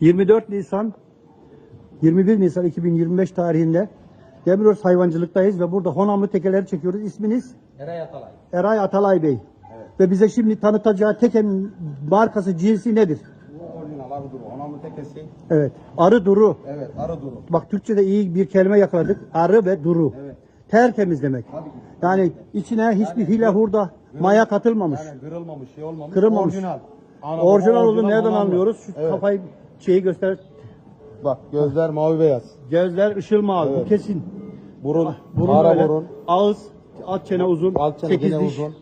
24 Nisan 21 Nisan 2025 tarihinde Demiros hayvancılıktayız ve burada Honamlı tekeleri çekiyoruz. İsminiz Eray Atalay. Eray Atalay Bey. Ve bize şimdi tanıtacağı tekenin markası cinsi nedir? Bu orijinal arı duru. Onamlı tekesi. Evet. Arı duru. Evet arı duru. Bak Türkçe'de iyi bir kelime yakaladık. Arı ve duru. Evet. Tertemiz demek. Tabii ki. Yani içine hiçbir hile hurda maya katılmamış. Yani kırılmamış, şey olmamış. Kırılmamış. Orijinal. Ana Orijinal olduğunu nereden anlıyoruz? Şu Evet. kafayı şeyi göster. Bak gözler mavi beyaz. Gözler ışıl mavi. Evet. Bu kesin. Burun, Burun ara öyle. burun. Ağız, alt çene uzun. Alt çene sekiz diş. uzun.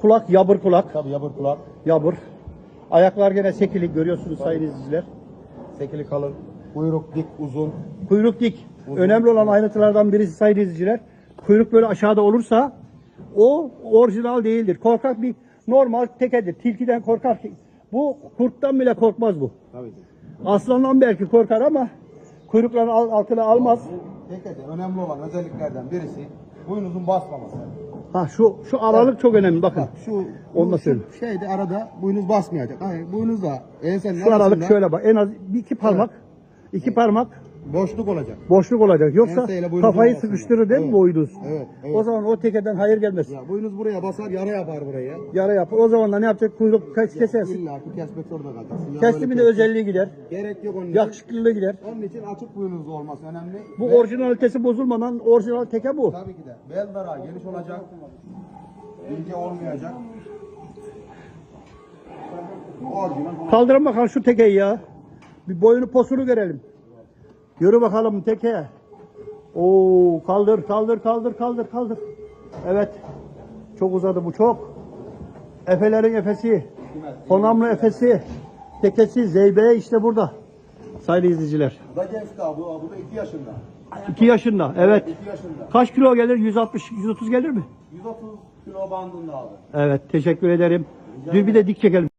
Kulak yabır kulak. Tabii yabır kulak. Yabır. Ayaklar gene sekili görüyorsunuz sayın izleyiciler. Sekili kalın. Kuyruk dik uzun. Kuyruk dik. Önemli olan ayrıntılardan birisi sayın izleyiciler. Kuyruk böyle aşağıda olursa o orijinal değildir. Korkak bir normal tekedir. Tilkiden korkar. Bu kurttan bile korkmaz bu. Tabii ki. Aslandan belki korkar ama kuyrukların al- altına almaz. Tekede önemli olan özelliklerden birisi boynuzun basmaması. Ha şu şu aralık çok önemli bakın. Bak şu, söyle. şu şeyde arada boynuz basmayacak. Hayır boynuz da ensenin Şu aralık şöyle bak. En az bir iki parmak. iki parmak boşluk olacak. boşluk olacak. Yoksa Enseyle boynuzun kafayı arasında. sıkıştırır değil mi Evet. boynuz? Evet, evet. O zaman o tekeden hayır gelmez. Ya boynuz buraya basar yara yapar buraya. Yara yapar. O zaman da ne yapacak? Kuyruk kes, kesersin. İlla ki kesmek zorunda kalacaksın. Ya de özelliği gider. Gerek yok onun için. Yakışıklılığı gider. Onun için açık boynuzlu olması önemli. Bu Ve orijinalitesi bozulmadan orijinal teke bu. tabii ki de bel dara geniş olacak. İnce olmayacak. Orijinal. Kaldırın bakalım şu tekeyi ya. Bir boyunu posunu görelim. Yürü bakalım teke. Oo kaldır kaldır kaldır kaldır kaldır. Evet. Çok uzadı bu çok. Efelerin efesi. Honamlı efesi. Tekesi Zeybe işte burada. Sayın izleyiciler. Bu da genç daha bu, bu da 2 yaşında. 2 yaşında. Evet. 2 yaşında. Kaç kilo gelir? 160 130 gelir mi? 130 kilo bandında abi. Evet. Teşekkür ederim. Bir, bir de dik çekelim.